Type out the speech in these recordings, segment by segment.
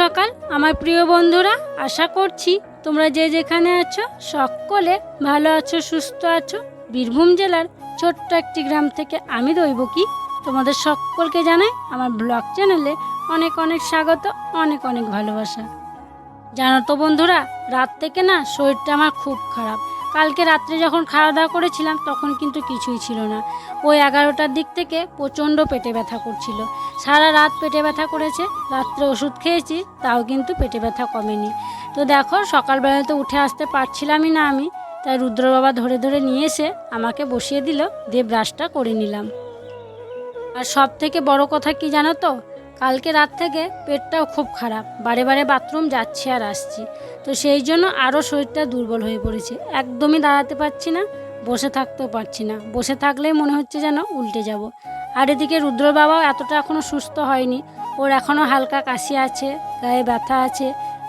সকাল। আমার প্রিয় বন্ধুরা, আশা করছি তোমরা যে যেখানে আছো সকলে ভালো আছো, সুস্থ আছো। বীরভূম জেলার ছোট্ট একটি গ্রাম থেকে আমি দৈবকী। তোমাদের সকলকে জানাই আমার ব্লগ চ্যানেলে অনেক অনেক স্বাগত, অনেক অনেক ভালোবাসা। জানো তো বন্ধুরা, রাত থেকে না শরীরটা আমার খুব খারাপ। কালকে রাত্রে যখন খাওয়া দাওয়া করেছিলাম, তখন কিন্তু কিছুই ছিল না। ওই এগারোটার দিক থেকে প্রচণ্ড পেটে ব্যথা করছিল। সারা রাত পেটে ব্যথা করেছে, রাত্রে ওষুধ খেয়েছি, তাও কিন্তু পেটে ব্যথা কমেনি। তো দেখো, সকালবেলায় তো উঠে আসতে পারছিলামই না আমি, তাই রুদ্র বাবা ধরে ধরে নিয়ে এসে আমাকে বসিয়ে দিল, দিয়ে ব্রাশটা করে নিলাম। আর সব থেকে বড় কথা কি জানো তো? কালকে রাত থেকে পেটটাও খুব খারাপ। বারে বারে বাথরুম যাচ্ছি আর আসছি। তো সেই জন্য আরও শরীরটা দুর্বল হয়ে পড়েছে। একদমই দাঁড়াতে পারছি না, বসে থাকতেও পারছি না। বসে থাকলেই মনে হচ্ছে যেন উল্টে যাব। আর এদিকে রুদ্র বাবাও এতটা এখনও সুস্থ হয়নি। ওর এখনও হালকা কাশি আছে, গায়ে ব্যথা আছে,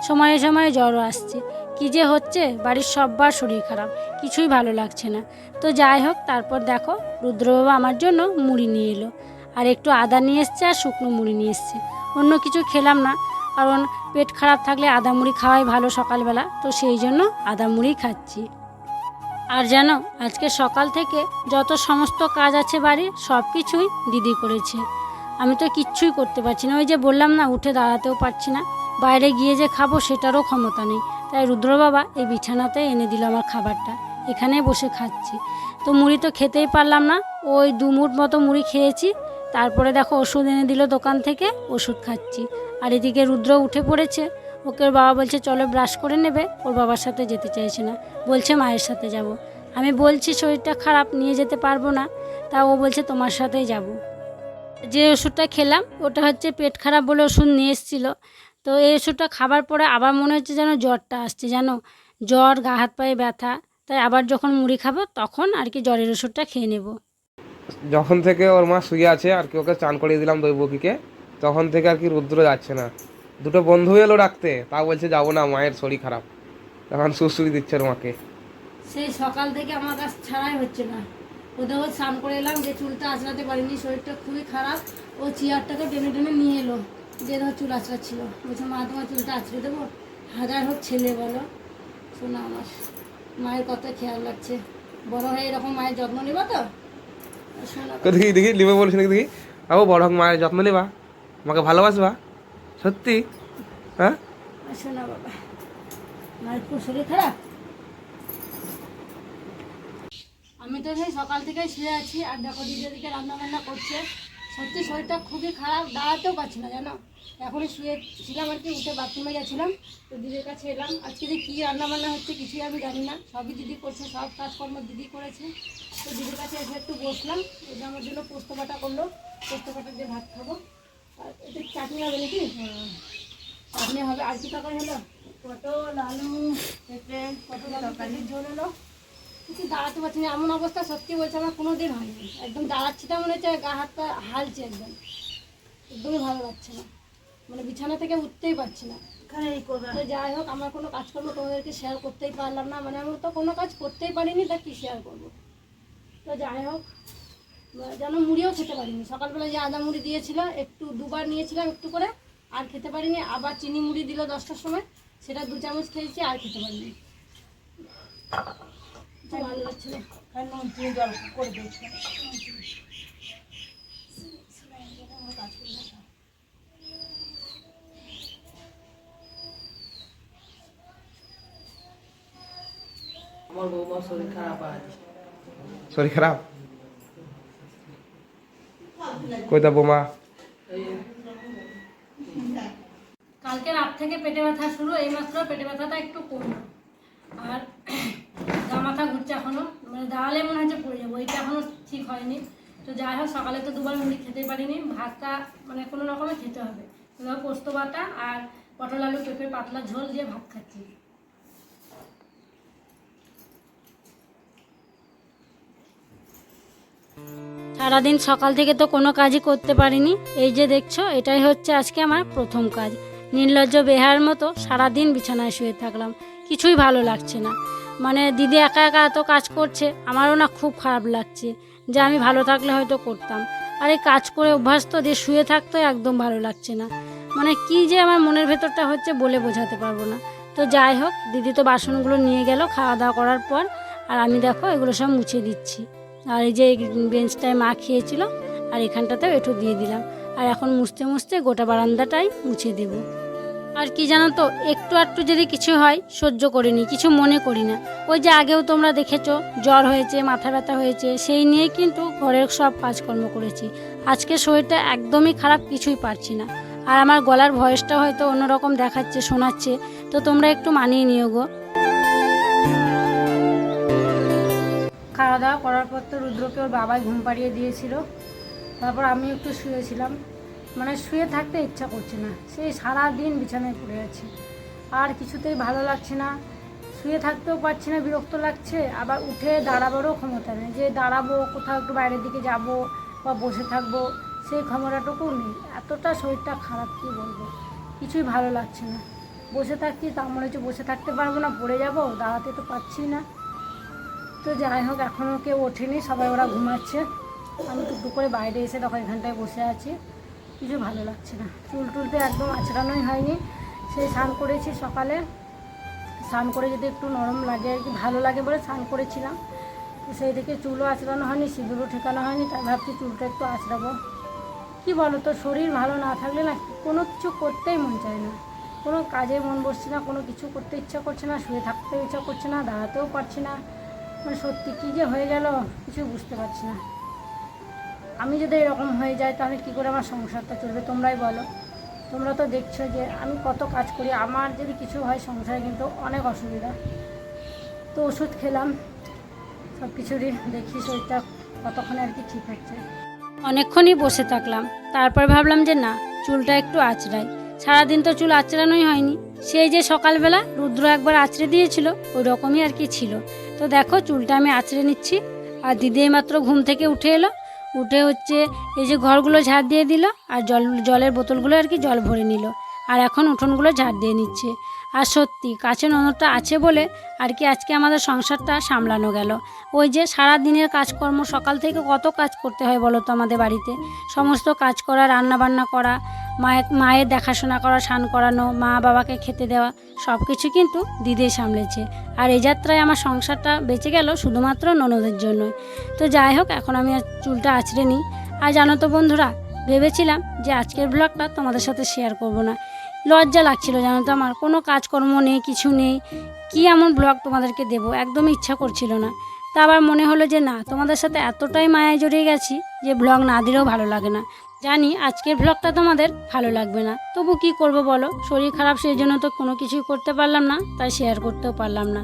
সময়ে সময়ে জ্বরও আসছে। কী যে হচ্ছে, বাড়ির সববার শরীর খারাপ, কিছুই ভালো লাগছে না। তো যাই হোক, তারপর দেখো রুদ্রবাবা আমার জন্য মুড়ি নিয়ে এলো। আর একটু আদা নিয়ে এসছে আর শুকনো মুড়ি নিয়ে এসছে। অন্য কিছু খেলাম না, কারণ পেট খারাপ থাকলে আদা মুড়ি খাওয়াই ভালো সকালবেলা, তো সেই জন্য আদা মুড়ি খাচ্ছি। আর জানো, আজকে সকাল থেকে যত সমস্ত কাজ আছে বাড়ির, সব কিছুই দিদি করেছে। আমি তো কিচ্ছুই করতে পারছি না, ওই যে বললাম না, উঠে দাঁড়াতেও পারছি না। বাইরে গিয়ে যে খাব সেটারও ক্ষমতা নেই। তাই রুদ্র বাবা এই বিছানাতে এনে দিল আমার খাবারটা। এখানে বসে খাচ্ছি। তো মুড়ি তো খেতেই পারলাম না, ওই দু মুঠ মতো মুড়ি খেয়েছি তারপরে দেখো ওষুধ এনে দিল দোকান থেকে, ওষুধ খাচ্ছি। আর এদিকে রুদ্র উঠে পড়েছে। ওকে বাবা বলছে, চলো ব্রাশ করে নেবে। ওর বাবার সাথে যেতে চাইছে না। বলছে, মায়ের সাথে যাব। আমি বলছি, শরীরটা খারাপ, নিয়ে যেতে পারব না। তা ও বলছে, তোমার সাথেই যাব। যে ওষুধটা খেলাম, ওটা হচ্ছে পেট খারাপ বলে ওষুধ নিয়ে এসেছিল। তো এই ওষুধটা খাবার পরে আবার মনে হচ্ছে যেন জ্বরটা আসছে, জানো? জ্বর, গা হাত পায়ে ব্যথা। তাই আবার যখন মুড়ি খাব, তখন আর কি জ্বরের ওষুধটা খেয়ে নেব। যখন থেকে ওর মা শুয়ে আছে আর কি, ওকে চান করিয়ে দিলাম দৈবকীকে তখন থেকে আর কি রুদ্র যাচ্ছে না। দুটো বন্ধু এলো ডাকতে তা বলছে যাব না, মায়ের শরীর খারাপ। তখন সুসুই দিচ্ছে মাকে। সেই সকাল থেকে আমার কাছে ছাড়াই হচ্ছে না। ও স্নান করে এলাম, যে চুলটা আঁচড়াতে পারিনি, শরীরটা খুবই খারাপ। ও চেয়ারটাকে টেনে টেনে নিয়ে এলো, যে ধর চুল আঁচড়াচ্ছিল। বলছে, মা, তোমার চুলটা আঁচড়ে দেবো? হাজার হোক ছেলে বলো। শোনা আমার, মায়ের কত খেয়াল লাগছে বড় হয়ে এরকম মায়ের যত্ন নেবা তো? দেখি দেখি নাকি, দেখি। বাবু, বড় হোক, মায়ের যত্ন নেবা। আমাকে ভালোবাসবা। সত্যি? হ্যাঁ? আমি তো সেই সকাল থেকে শুয়ে আছি, আর দেখো দিদি দিকে রান্না বান্না করছে। সত্যি শরীরটা খুবই খারাপ দাঁড়াতেও পারছি না জানো? এখনই শুয়ে ছিলাম আর কি উঠে বাথরুমে গেছিলাম তো দিদির কাছে এলাম। আজকে যে কী রান্না বান্না হচ্ছে কিছুই আমি জানি না সবই দিদি করছে সব কাজকর্ম দিদি করেছে। তো দিদির কাছে এসে একটু বসলাম এটা আমার জন্য পোস্ত বাটা করল পোস্ত বাটা দিয়ে ভাত খাব। আর একটু চাটনি হবে নাকি? চাটনি হবে আর কি তরকারি হলো? পটল আলু পেঁপে পটল আলু তরকারির ঝোল হলো। কিছু দাঁড়াতে পারছি না। এমন অবস্থা সত্যি বলছে আমার কোনো দিন হয়নি। একদম দাঁড়াচ্ছি তা মনে হচ্ছে গা হাত পা হালছে একদম। একদমই ভালো লাগছে না। মানে বিছানা থেকে উঠতেই পারছি না। তো যাই হোক আমার কোনো কাজকর্ম তোমাদেরকে শেয়ার করতেই পারলাম না। মানে আমি তো কোনো কাজ করতেই পারিনি তা কী শেয়ার করব? তো যাই হোক যেন মুড়িও খেতে পারিনি। সকালবেলা যে আদা মুড়ি দিয়েছিল একটু দুবার নিয়েছিলাম একটু করে আর খেতে পারিনি। আবার চিনি মুড়ি দিল দশটার সময় সেটা দু চামচ খেয়েছি আর খেতে পারিনি। ভালো লাগছে না আমার বৌমার শরীর খারাপ আজ শরীর খারাপ? কই বোমা? কালকে রাত থেকে পেটে ব্যথা শুরু এই মাত্র পেটে ব্যথাটা একটু কমলো। আর মাথা ঘুরছে এখনও মানে দাঁড়ালে মনে হচ্ছে পড়ে যাব এটা এখনও ঠিক হয়নি। তো যাই হোক, সকালে তো দুবার মুড়ি খেতে পারিনি, ভাতটা মানে কোনো রকমে খেতে হবে। পোস্ত বাটা আর পটল আলু পেঁপে পাতলা ঝোল দিয়ে ভাত খাচ্ছি। সারাদিন সকাল থেকে তো কোনো কাজই করতে পারিনি। এই যে দেখছ, এটাই হচ্ছে আজকে আমার প্রথম কাজ। নির্লজ্জ বেহার মতো সারাদিন বিছানায় শুয়ে থাকলাম। কিছুই ভালো লাগছে না। মানে দিদি একা একা এত কাজ করছে, আমারও না খুব খারাপ লাগছে যে আমি ভালো থাকলে হয়তো করতাম। আর এই কাজ করে অভ্যাস তো দিয়ে শুয়ে থাকতে একদম ভালো লাগছে না। মানে কি যে আমার মনের ভেতরটা হচ্ছে বলে বোঝাতে পারব না। তো যাই হোক, দিদি তো বাসনগুলো নিয়ে গেল খাওয়া দাওয়া করার পর, আর আমি দেখো এগুলো সব মুছে দিচ্ছি। আর এই যে বেঞ্চটায় মা খেয়েছিল, আর এখানটাতেও একটু দিয়ে দিলাম। আর এখন মুছতে মুছতে গোটা বারান্দাটাই মুছে দেবো। আর কি জানো তো, একটু একটু যদি কিছু হয়, সহ্য করিনি, কিছু মনে করি না ওই যে আগেও তোমরা দেখেছ, জ্বর হয়েছে, মাথা ব্যথা হয়েছে, সেই নিয়ে কিন্তু ঘরের সব কাজকর্ম করেছি। আজকে শরীরটা একদমই খারাপ, কিছুই পারছি না। আর আমার গলার ভয়েসটা হয়তো অন্যরকম দেখাচ্ছে, শোনাচ্ছে, তো তোমরা একটু মানিয়ে নিও গো। খাওয়া দাওয়া করার পর তো রুদ্রকে ওর বাবাই ঘুম পাড়িয়ে দিয়েছিল। তারপর আমি একটু শুয়েছিলাম। মানে শুয়ে থাকতে ইচ্ছা করছে না। সেই সারা দিন বিছানায় পড়ে আছি। আর কিছুতেই ভালো লাগছে না। শুয়ে থাকতেও পারছি না, বিরক্ত লাগছে। আবার উঠে দাঁড়াবারও ক্ষমতা নেই। যে দাঁড়াবো, কোথাও একটু বাইরের দিকে যাব বা বসে থাকব, সেই ক্ষমতাটুকু নেই। এতটা শরীরটা খারাপ, কী বলব? কিছুই ভালো লাগছে না। বসে থাকছি, তা মনে হচ্ছে বসে থাকতে পারব না, পড়ে যাব, দাঁড়াতে তো পারছি না। তো যাই হোক এখনও কেউ ওঠেনি, সবাই ওরা ঘুমাচ্ছে। আমি টুকটুক করে বাইরে এসে তখন এখানটায় বসে আছি। কিছু ভালো লাগছে না। চুল টুলতে একদম আছড়ানোই হয়নি। সেই স্নান করেছি সকালে। স্নান করে যদি একটু নরম লাগে আর কি ভালো লাগে বলে স্নান করেছিলাম। সেই থেকে চুলও আঁচড়ানো হয়নি, সিঁদুরও ঠেকানো হয়নি, তাই ভাবছি চুলটা একটু আঁচড়াবো কী বলো তো শরীর ভালো না থাকলে না কোনো কিছু করতেই মন চায় না। কোনো কাজে মন বসছে না, কোনো কিছু করতে ইচ্ছা করছে না, শুয়ে থাকতেও ইচ্ছা করছে না, দাঁড়াতেও পারছি না। মানে সত্যি কী যে হয়ে গেল, কিছু বুঝতে পারছি না। আমি যদি এরকম হয়ে যায়, তাহলে কী করে আমার সংসারটা চলবে? তোমরাই বলো। তোমরা তো দেখছ যে আমি কত কাজ করি। আমার যদি কিছু হয় সংসারে কিন্তু অনেক অসুবিধা। তো ওষুধ খেলাম সব কিছুরই দেখি শরীরটা কতক্ষণে আর কি ঠিক হচ্ছে। অনেকক্ষণই বসে থাকলাম। তারপর ভাবলাম যে না, চুলটা একটু আঁচড়াই। সারাদিন তো চুল আঁচড়ানোই হয়নি। সেই যে সকালবেলা রুদ্র একবার আঁচড়ে দিয়েছিল ওই রকমই আর কি ছিল। তো দেখো, চুলটা আমি আঁচড়ে নিচ্ছি। আর দিদি মাত্র ঘুম থেকে উঠে এলো। উঠে হচ্ছে এই যে ঘরগুলো ঝাড় দিয়ে দিল আর জল, জলের বোতলগুলো আর কি জল ভরে নিল। আর এখন উঠোনগুলো ঝাড় দিয়ে নিচ্ছে। আর সত্যি, কাছে ননদটা আছে বলে আর কি আজকে আমাদের সংসারটা সামলানো গেল। ওই যে সারা দিনের কাজকর্ম, সকাল থেকে কত কাজ করতে হয় বলো তো আমাদের বাড়িতে? সমস্ত কাজ করা রান্না বান্না করা মায়ের মায়ের দেখাশোনা করা, স্নান করানো, মা বাবাকে খেতে দেওয়া সব কিছু কিন্তু দিদি সামলেছে। আর এই যাত্রায় আমার সংসারটা বেঁচে গেল শুধুমাত্র ননদের জন্যই। তো যাই হোক, এখন আমি চুলটা আঁচড়ে নিই। আর জানো তো বন্ধুরা, ভেবেছিলাম যে আজকের ব্লগটা তোমাদের সাথে শেয়ার করব না। লজ্জা লাগছিল জানো তো আমার। কোনো কাজকর্ম নেই, কিছু নেই। কি এমন ব্লগ তোমাদেরকে দেব? একদমই ইচ্ছা করছিল না। তা আবার মনে হলো যে না, তোমাদের সাথে এতটাই মায়া জড়িয়ে গেছি যে ব্লগ না দিলেও ভালো লাগে না। জানি আজকের ব্লগটা তোমাদের ভালো লাগবে না। তবু কি করব বলো? শরীর খারাপ সেই জন্য তো কোনো কিছুই করতে পারলাম না, তাই শেয়ার করতেও পারলাম না।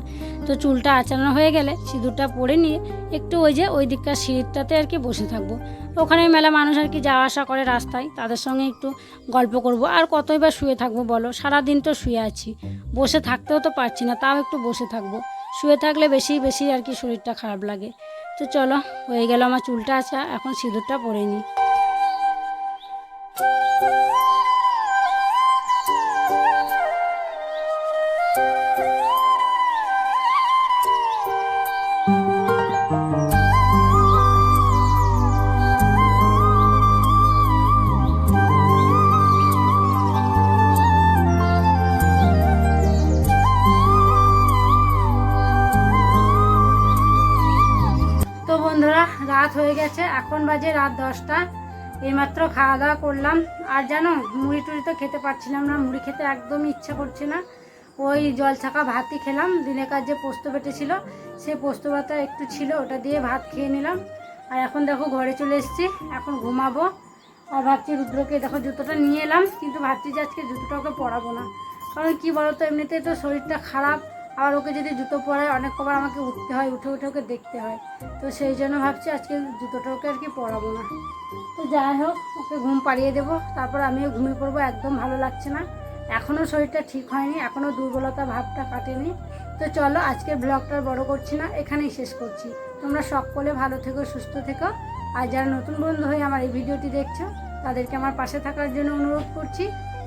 তো চুলটা আচানো হয়ে গেলে সিঁদুরটা পরে নিয়ে একটু ওই যে ওই দিককার সিঁড়িটাতে আর কি বসে থাকব। ওখানে মেলা মানুষ আর কি যাওয়া আসা করে রাস্তায়, তাদের সঙ্গে একটু গল্প করব। আর কতই বা শুয়ে থাকব বলো? সারা দিন তো শুয়ে আছি। বসে থাকতেও তো পারছি না, তাও একটু বসে থাকব। শুয়ে থাকলে বেশি বেশি আর কি শরীরটা খারাপ লাগে। তো চলো, হয়ে গেল আমার চুলটা আছা এখন সিঁদুরটা পরে নিই। এখন বাজে রাত দশটা। এইমাত্র খাওয়া দাওয়া করলাম। আর জানো, মুড়ি টুড়ি তো খেতে পারছিলাম না, মুড়ি খেতে একদমই ইচ্ছা করছে না। ওই জল ছাকা ভাতই খেলাম। দিনেকার যে পোস্ত বেটেছিল সেই পোস্ত ভাতটা একটু ছিল, ওটা দিয়ে ভাত খেয়ে নিলাম। আর এখন দেখো ঘরে চলে এসেছি, এখন ঘুমাবো। আর ভাবছি রুদ্রকে, দেখো জুতোটা নিয়ে এলাম, কিন্তু ভাবছি যে আজকে জুতোটা ওকে পরাবো না। কারণ কি বলতো, এমনিতেই তো শরীরটা খারাপ। আর ওকে যদি জুতো পরায় অনেক কবার আমাকে উঠতে হয়, উঠে উঠে ওকে দেখতে হয়। তো সেই জন্য ভাবছি আজকে জুতোটা ওকে আর কি পরাবো না। তো যাই হোক, ওকে ঘুম পাড়িয়ে দেবো। তারপর আমিও ঘুমিয়ে পড়ব, একদম ভালো লাগছে না। এখনও শরীরটা ঠিক হয়নি, এখনও দুর্বলতা ভাবটা কাটেনি। তো চলো, আজকের ব্লগটা বড় করছি না, এখানেই শেষ করছি। তোমরা সকলে ভালো থেকো, সুস্থ থেকো। আর যারা নতুন বন্ধু হয়ে আমার এই ভিডিওটি দেখছ, তাদেরকে আমার পাশে থাকার জন্য অনুরোধ করছি।